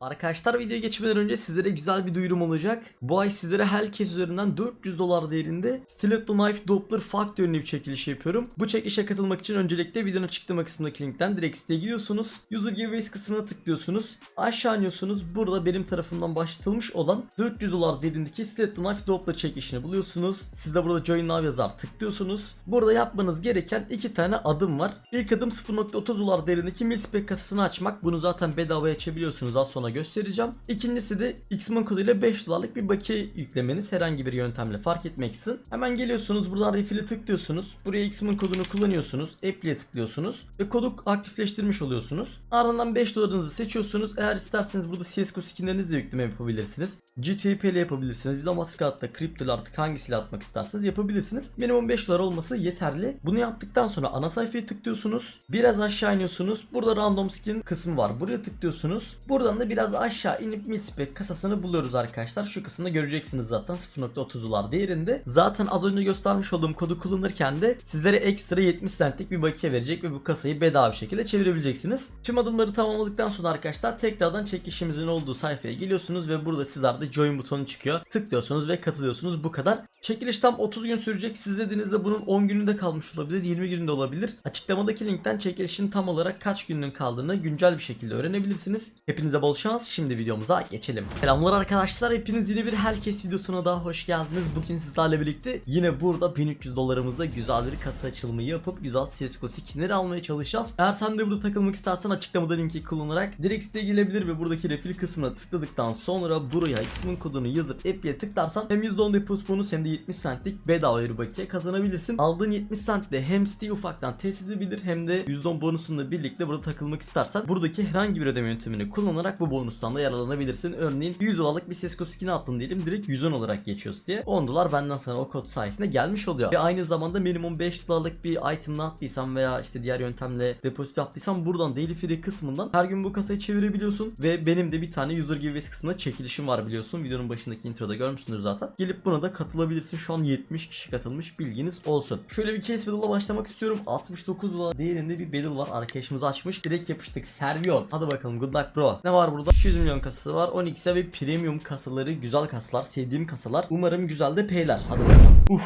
Arkadaşlar videoya geçmeden önce sizlere güzel bir duyurum olacak. Bu ay sizlere Hellcase üzerinden 400 dolar değerinde Stiletto Knife Doppler Factory ünlü bir çekiliş yapıyorum. Bu çekilişe katılmak için öncelikle videonun açıklama kısmındaki linkten direkt siteye gidiyorsunuz. User Giveaways kısmına tıklıyorsunuz. Aşağı iniyorsunuz. Burada benim tarafımdan başlatılmış olan 400 dolar değerindeki Stiletto Knife Doppler çekilişini buluyorsunuz. Siz de burada Join Now yazar tıklıyorsunuz. Burada yapmanız gereken iki tane adım var. İlk adım 0.30 dolar değerindeki Milspec kasasını açmak. Bunu zaten bedavaya açabiliyorsunuz. Az sonra göstereceğim. İkincisi de Xmon koduyla 5 dolarlık bir bakiye yüklemeniz herhangi bir yöntemle fark etmeksizin. Hemen geliyorsunuz buradan refill'i tıklıyorsunuz. Buraya Xmon kodunu kullanıyorsunuz. Apple'ye tıklıyorsunuz ve kodu aktifleştirmiş oluyorsunuz. Ardından 5 dolarınızı seçiyorsunuz. Eğer isterseniz burada CSGO skinlerinizle yükleme yapabilirsiniz. GTP ile yapabilirsiniz. Visa Mastercard'la kripto artık hangisiyle atmak isterseniz yapabilirsiniz. Minimum 5 dolar olması yeterli. Bunu yaptıktan sonra ana sayfaya tıklıyorsunuz. Biraz aşağı iniyorsunuz. Burada random skin kısmı var. Buraya tıklıyorsunuz. Buradan da biraz aşağı inip Milspec kasasını buluyoruz arkadaşlar. Şu kısımda göreceksiniz zaten 0.30 dolar değerinde. Zaten az önce göstermiş olduğum kodu kullanırken de sizlere ekstra 70 centlik bir bakiye verecek ve bu kasayı bedava bir şekilde çevirebileceksiniz. Tüm adımları tamamladıktan sonra arkadaşlar tekrardan çekişimizin olduğu sayfaya geliyorsunuz ve burada sizlerde join butonu çıkıyor. Tıklıyorsunuz ve katılıyorsunuz bu kadar. Çekiliş tam 30 gün sürecek. Siz dediğinizde bunun 10 gününde kalmış olabilir, 20 günde olabilir. Açıklamadaki linkten çekilişin tam olarak kaç günün kaldığını güncel bir şekilde öğrenebilirsiniz. Hepinize bol şans. Şimdi videomuza geçelim. Selamlar arkadaşlar. Hepiniz yeni bir Hellcase videosuna daha hoş geldiniz. Bugün sizlerle birlikte yine burada 1300 dolarımızda güzel bir kasa açılımı yapıp güzel CSGO skinleri almaya çalışacağız. Eğer sen de burada takılmak istersen açıklamada linki kullanarak direkt siteye gelebilir ve buradaki refill kısmına tıkladıktan sonra buraya ismin kodunu yazıp app'ye tıklarsan hem %10 depozit bonus hem de 70 centlik bedava bir bakiye kazanabilirsin. Aldığın 70 centle hem siteyi ufaktan test edebilir hem de %10 bonusunla birlikte burada takılmak istersen buradaki herhangi bir ödeme yöntemini kullanarak bu bonustan da yararlanabilirsin. Örneğin 100 dolarlık bir CSGO skin attın diyelim direkt 110 olarak geçiyoruz diye. 10 dolar benden sana o kod sayesinde gelmiş oluyor. Ve aynı zamanda minimum 5 dolarlık bir itemle attıysan veya işte diğer yöntemle depozit yaptıysan buradan daily free kısmından her gün bu kasayı çevirebiliyorsun. Ve benim de bir tane user giveaways kısmında çekilişim var biliyorsun. Videonun başındaki introda görmüşsünüz zaten. Gelip buna da katılabilirsin. Şu an 70 kişi katılmış bilginiz olsun. Şöyle bir case battle'la başlamak istiyorum. 69 dolar değerinde bir battle var. Arkadaşımız açmış. Direkt yapıştık. Serviyon. Hadi bakalım good luck bro. Ne var burada? 200 milyon kasası var. 12'se ve premium kasaları güzel kasalar. Sevdiğim kasalar. Umarım güzel de payler. Hadi bakalım. Uf.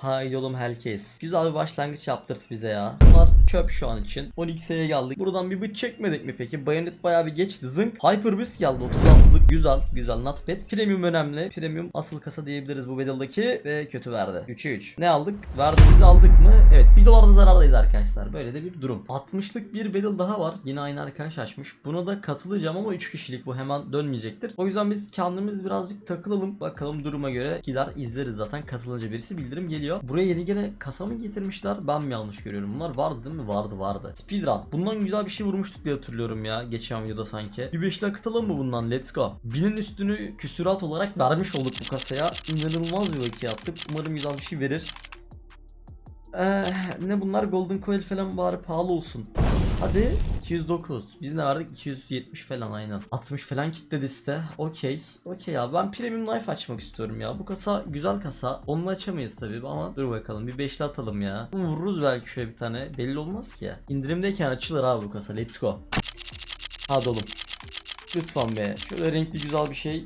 Hay oğlum Hellcase. Güzel bir başlangıç yaptırt bize ya. Bunlar çöp şu an için. 12'ye geldik. Buradan bir bıç çekmedik mi peki? Bayonet bayağı bir geçti. Zınk. Hyper Beast geldi 36'lık. Güzel. Güzel. Not. Premium önemli. Premium asıl kasa diyebiliriz bu bedeldaki. Ve kötü verdi. 3'e 3. Ne aldık? Verdiğimizi aldık mı? Evet. 1 dolar da zarardayız arkadaşlar. Böyle de bir durum. 60'lık bir bedel daha var. Yine aynı arkadaş açmış. Buna da katılacağım ama 3 kişilik bu. Hemen dönmeyecektir. O yüzden biz kendimiz birazcık takılalım. Bakalım duruma göre gider izleriz zaten. Katılınca birisi bildirim geliyor. Buraya yeni gene kasa mı getirmişler? Ben mi yanlış görüyorum? Bunlar vardı değil mi? Vardı vardı. Speedrun. Bundan güzel bir şey vurmuştuk diye hatırlıyorum ya. Geçen videoda sanki. Bir beşli akıtalım mı bundan? Let's go. Binin üstünü küsurat olarak vermiş olduk bu kasaya. İnanılmaz bir vakit yaptık. Umarım güzel bir şey verir. Ee, ne bunlar Golden Coil falan bari pahalı olsun. Hadi 209. Biz ne verdik? 270 falan aynen. 60 falan kitledi site. Okey. Okey ya ben premium knife açmak istiyorum ya. Bu kasa güzel kasa. Onu açamayız tabii ama dur bakalım bir beşli atalım ya. Vururuz belki şöyle bir tane. Belli olmaz ki ya. İndirimdeyken açılır abi bu kasa. Let's go. Hadi oğlum. Lütfen be. Şöyle renkli güzel bir şey.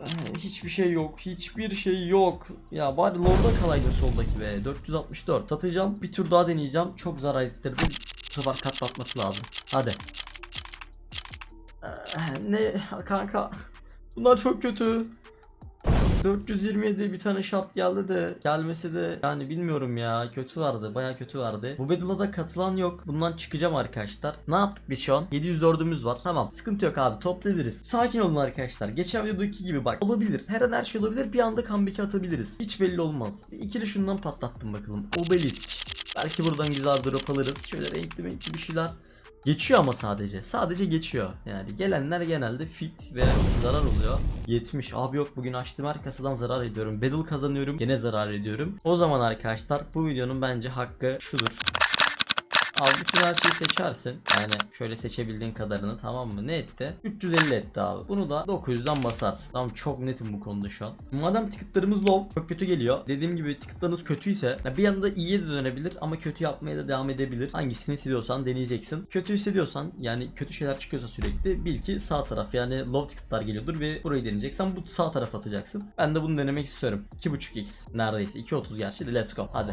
Eh, Hiçbir şey yok. Hiçbir şey yok. Ya bari low'da kalaydı soldaki be. 464. Satacağım. Bir tur daha deneyeceğim. Çok zarar ettirdi. Sefer katlatması lazım. Hadi. Eh, Ne kanka. Bunlar çok kötü. 427 bir tane şart geldi de gelmesi de yani bilmiyorum ya kötü vardı baya kötü vardı. Bu battle'a da katılan yok. Bundan çıkacağım arkadaşlar. Ne yaptık biz şu an? 704'ümüz var. Tamam sıkıntı yok abi toplayabiliriz. Sakin olun arkadaşlar. Geçen videodaki gibi bak olabilir. Her an her şey olabilir. Bir anda comeback atabiliriz. Hiç belli olmaz. Bir ikili şundan patlattım bakalım. Obelisk. Belki buradan güzel drop alırız. Şöyle renkli renkli bir şeyler. Geçiyor ama sadece. Sadece geçiyor. Yani gelenler genelde fit ve zarar oluyor. 70. Abi yok bugün açtığım her kasadan zarar ediyorum. Battle kazanıyorum. Gene zarar ediyorum. O zaman arkadaşlar bu videonun bence hakkı şudur. Abi bütün her şeyi seçersin. Yani şöyle seçebildiğin kadarını tamam mı? Ne etti? 350 etti abi. Bunu da 900'den basarsın. Tamam çok netim bu konuda şu an. Madem ticketlarımız low çok kötü geliyor. Dediğim gibi ticketlarınız kötüyse bir yanda iyiye de dönebilir ama kötü yapmaya da devam edebilir. Hangisini hissediyorsan deneyeceksin. Kötü hissediyorsan yani kötü şeyler çıkıyorsa sürekli bil ki sağ taraf yani low ticketlar geliyordur ve burayı deneyeceksen bu sağ taraf atacaksın. Ben de bunu denemek istiyorum. 2.5x neredeyse 2.30 gerçi de let's go hadi.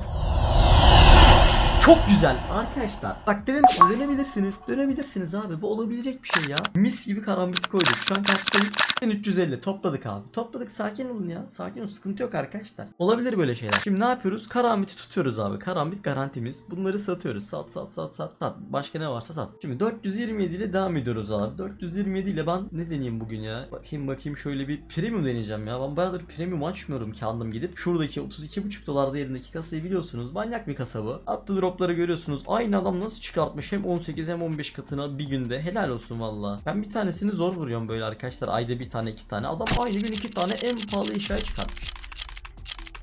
Çok güzel arkadaşlar. Bak dedim dönebilirsiniz. Dönebilirsiniz abi. Bu olabilecek bir şey ya. Mis gibi karambit koyduk. Şu an kaçtayız? 350 topladık abi. Topladık sakin olun ya. Sakin olun sıkıntı yok arkadaşlar. Olabilir böyle şeyler. Şimdi ne yapıyoruz? Karambiti tutuyoruz abi. Karambit garantimiz. Bunları satıyoruz. Sat sat sat sat sat. Başka ne varsa sat. Şimdi 427 ile devam ediyoruz abi. 427 ile ben ne deneyeyim bugün ya? Bakayım bakayım şöyle bir premium deneyeceğim ya. Ben bayağıdır premium açmıyorum kendim gidip. Şuradaki 32,5 dolar değerindeki kasayı biliyorsunuz. Manyak bir kasa bu. Attığı dropları görüyorsunuz. Aynı adam nasıl çıkartmış hem 18 hem 15 katına bir günde. Helal olsun valla. Ben bir tanesini zor vuruyorum böyle arkadaşlar. Ayda bir tane iki tane. Adam aynı gün iki tane en pahalı eşyayı çıkartmış.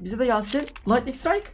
Bize de gelsin. Lightning Strike.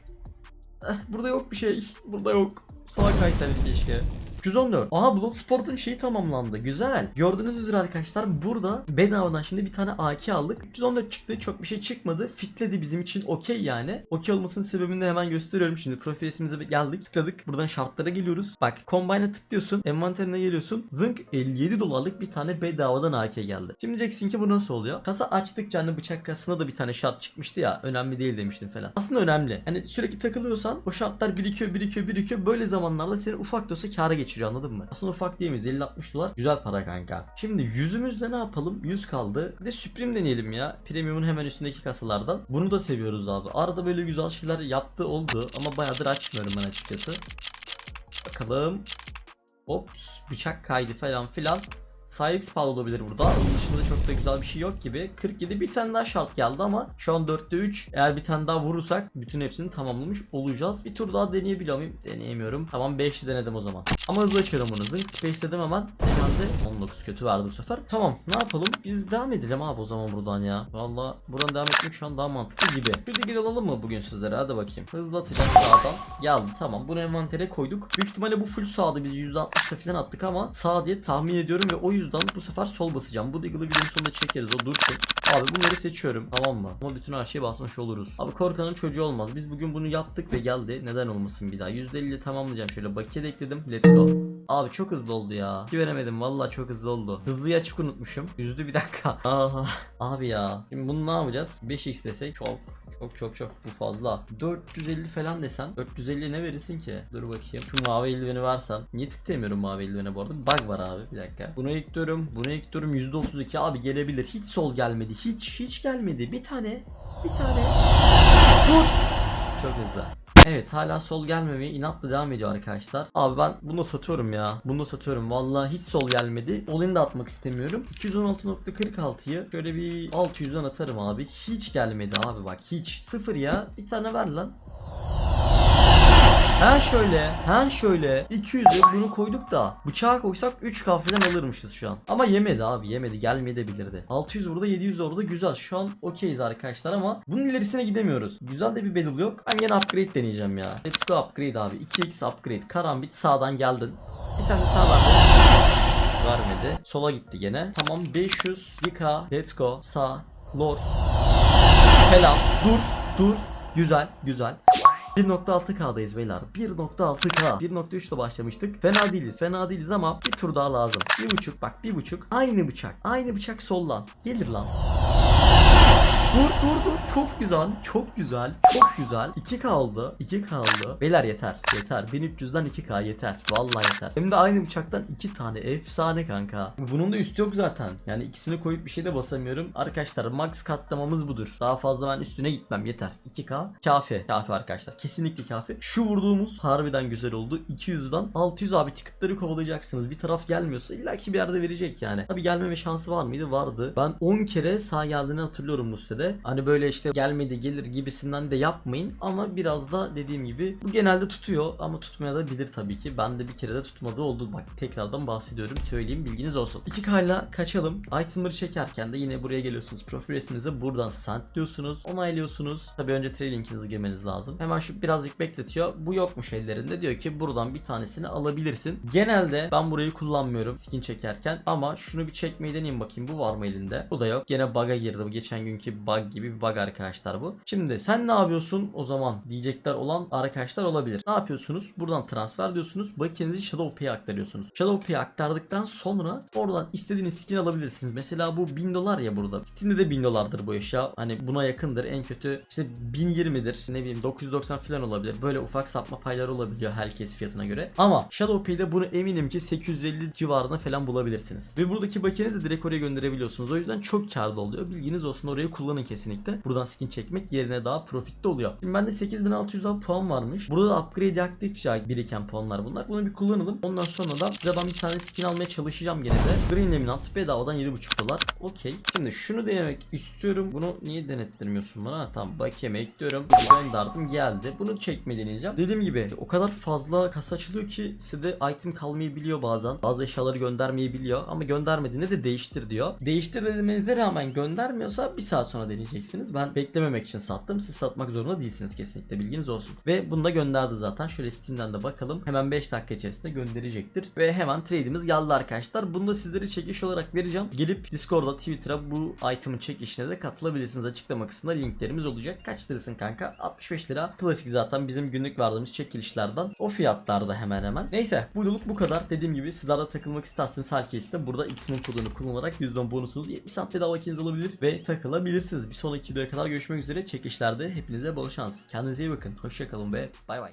Eh, burada yok bir şey. Burada yok. Sağa kaytarım keşke. 314. Aha Bloodsport'un şeyi tamamlandı. Güzel. Gördüğünüz üzere arkadaşlar burada bedavadan şimdi bir tane AK aldık. 314 çıktı. Çok bir şey çıkmadı. Fitledi bizim için okey yani. Okey olmasının sebebini de hemen gösteriyorum şimdi. Profil geldik. Tıkladık. Buradan şartlara geliyoruz. Bak Combine'a tıklıyorsun. Envanterine geliyorsun. Zınk 57 dolarlık bir tane bedavadan AK geldi. Şimdi diyeceksin ki bu nasıl oluyor? Kasa açtıkça hani bıçak kasasına da bir tane şart çıkmıştı ya. Önemli değil demiştim falan. Aslında önemli. Hani sürekli takılıyorsan o şartlar birikiyor birikiyor birikiyor. Böyle zamanlarda seni ufak da olsa kâra geçiriyor anladın mı? Aslında ufak değil mi? 50-60 dolar. Güzel para kanka. Şimdi yüzümüzde ne yapalım? 100 kaldı. Bir de Supreme deneyelim ya. Premium'un hemen üstündeki kasalardan. Bunu da seviyoruz abi. Arada böyle güzel şeyler yaptı oldu ama bayağıdır açmıyorum ben açıkçası. Bakalım. Ops bıçak kaydı falan filan. Cyrix pahalı olabilir burada. Onun dışında çok da güzel bir şey yok gibi. 47 bir tane daha şart geldi ama şu an 4'te 3. Eğer bir tane daha vurursak bütün hepsini tamamlamış olacağız. Bir tur daha deneyebiliyor muyum? Deneyemiyorum. Tamam 5'li denedim o zaman. Ama hızlı açıyorum bunu. Zınk space dedim hemen. Herhalde 19 kötü verdi bu sefer. Tamam ne yapalım? Biz devam edelim abi o zaman buradan ya. Valla buradan devam etmek şu an daha mantıklı gibi. Şu digil alalım mı bugün sizlere? Hadi bakayım. Hızlı atacağım sağdan. Geldi tamam. Bunu envantere koyduk. Büyük ihtimalle bu full sağdı. Biz %60'da falan attık ama sağ diye tahmin ediyorum ve o yüzden bu sefer sol basacağım. Bu Deagle'ı videonun sonunda çekeriz o dursun. Abi bunları seçiyorum tamam mı? Ama bütün her şeye basmış oluruz. Abi korkanın çocuğu olmaz. Biz bugün bunu yaptık ve geldi. Neden olmasın bir daha? %50 ile tamamlayacağım. Şöyle bakiye de ekledim. Let's go. Abi çok hızlı oldu ya. Ki veremedim. Vallahi çok hızlı oldu. Hızlıyı açık unutmuşum. Yüzdü bir dakika. Aa, abi ya. Şimdi bunu ne yapacağız? 5x desek çok çok çok çok bu fazla. 450 falan desem 450 ne verirsin ki? Dur bakayım. Şu mavi eldiveni versem. Niye tıklayamıyorum mavi eldivene bu arada? Bug var abi bir dakika. Bunu ekliyorum. Bunu ekliyorum. %32 abi gelebilir. Hiç sol gelmedi. Hiç hiç gelmedi. Bir tane. Bir tane. Dur. Çok hızlı. Evet hala sol gelmemeye inatla devam ediyor arkadaşlar. Abi ben bunu satıyorum ya. Bunu satıyorum. Vallahi hiç sol gelmedi. Olayını da atmak istemiyorum. 216.46'yı şöyle bir 600'den atarım abi. Hiç gelmedi abi bak hiç. Sıfır ya. Bir tane ver lan. Ha şöyle, ha şöyle 200'e bunu koyduk da bıçağa koysak 3K falan alırmışız şu an. Ama yemedi abi yemedi gelmeyebilirdi. 600 burada 700 orada güzel şu an okeyiz arkadaşlar ama bunun ilerisine gidemiyoruz. Güzel de bir battle yok. Ben yine upgrade deneyeceğim ya. Let's go upgrade abi 2x upgrade. Karambit sağdan geldin. Bir tane sağ verdi. Vermedi. Sola gitti gene. Tamam 500 1K. Let's go sağ. Lord. Helal. Dur. Dur. Güzel. Güzel. 1.6K'dayız beyler. 1.6K. 1.3 ile başlamıştık. Fena değiliz. Fena değiliz ama bir tur daha lazım. Bir buçuk bak bir buçuk. Aynı bıçak. Aynı bıçak sollan. Gelir lan. Dur dur dur. Çok güzel. Çok güzel. Çok güzel. 2K oldu. 2K oldu. Beyler yeter. Yeter. 1300'den 2K yeter. Vallahi yeter. Hem de aynı bıçaktan 2 tane. Efsane kanka. Bunun da üstü yok zaten. Yani ikisini koyup bir şey de basamıyorum. Arkadaşlar max katlamamız budur. Daha fazla ben üstüne gitmem. Yeter. 2K. Kafi. Kafi arkadaşlar. Kesinlikle kafi. Şu vurduğumuz harbiden güzel oldu. 200'den 600 abi ticketları kovalayacaksınız. Bir taraf gelmiyorsa illaki bir yerde verecek yani. Tabi gelmeme şansı var mıydı? Vardı. Ben 10 kere sağ geldiğini hatırlıyorum Sitede. Hani böyle işte gelmedi gelir gibisinden de yapmayın ama biraz da dediğim gibi bu genelde tutuyor ama tutmaya da bilir tabii ki. Ben de bir kere de tutmadığı oldu. Bak tekrardan bahsediyorum söyleyeyim bilginiz olsun. 2K ile kaçalım. Itemları çekerken de yine buraya geliyorsunuz. Profil resminize buradan send diyorsunuz. Onaylıyorsunuz. Tabii önce trade linkinizi girmeniz lazım. Hemen şu birazcık bekletiyor. Bu yokmuş ellerinde. Diyor ki buradan bir tanesini alabilirsin. Genelde ben burayı kullanmıyorum skin çekerken ama şunu bir çekmeyi deneyeyim bakayım. Bu var mı elinde? Bu da yok. Gene bug'a girdi. Bu geçen günkü bug gibi bir bug arkadaşlar bu. Şimdi sen ne yapıyorsun o zaman diyecekler olan arkadaşlar olabilir. Ne yapıyorsunuz? Buradan transfer diyorsunuz. Bakiyenizi Shadow Pay'e aktarıyorsunuz. Shadow Pay'e aktardıktan sonra oradan istediğiniz skin alabilirsiniz. Mesela bu 1000 dolar ya burada. Steam'de de 1000 dolardır bu eşya. Hani buna yakındır. En kötü işte 1020'dir. Ne bileyim 990 falan olabilir. Böyle ufak sapma payları olabiliyor herkes fiyatına göre. Ama Shadow Pay'de bunu eminim ki 850 civarına falan bulabilirsiniz. Ve buradaki bakiyenizi direkt oraya gönderebiliyorsunuz. O yüzden çok karlı oluyor. Bilginiz olsun orayı kullanın kesinlikle. Buradan skin çekmek yerine daha profitli oluyor. Şimdi bende 8600 al puan varmış. Burada da upgrade yaptıkça biriken puanlar bunlar. Bunu bir kullanalım. Ondan sonra da size ben bir tane skin almaya çalışacağım gene de. Green Eminant bedavadan 7.5 dolar. Okey. Şimdi şunu denemek istiyorum. Bunu niye denettirmiyorsun bana? Ha, tamam bakiyeme ekliyorum. Gönderdim geldi. Bunu çekmeyi deneyeceğim. Dediğim gibi o kadar fazla kasa açılıyor ki size item kalmayabiliyor bazen. Bazı eşyaları göndermeyebiliyor ama göndermediğinde de değiştir diyor. Değiştir demenize rağmen göndermiyorsa bir saat sonra deneyeceksiniz. Ben beklememek için sattım. Siz satmak zorunda değilsiniz kesinlikle bilginiz olsun. Ve bunu da gönderdi zaten. Şöyle Steam'den de bakalım. Hemen 5 dakika içerisinde gönderecektir. Ve hemen trade'imiz geldi arkadaşlar. Bunu da sizlere çekiş olarak vereceğim. Gelip Discord'da Twitter'a bu item'ın çekişine de katılabilirsiniz. Açıklama kısmında linklerimiz olacak. Kaç lirasın kanka? 65 lira. Klasik zaten bizim günlük verdiğimiz çekilişlerden. O fiyatlarda hemen hemen. Neyse bu videoluk bu kadar. Dediğim gibi sizler de takılmak isterseniz herkeste burada X'min kodunu kullanarak %10 bonusunuz 70 cent bedava alabilir ve takılabilirsiniz. Bir sonraki videoya kadar görüşmek üzere. Çekişlerde hepinize bol şans. Kendinize iyi bakın. Hoşçakalın ve bay bay.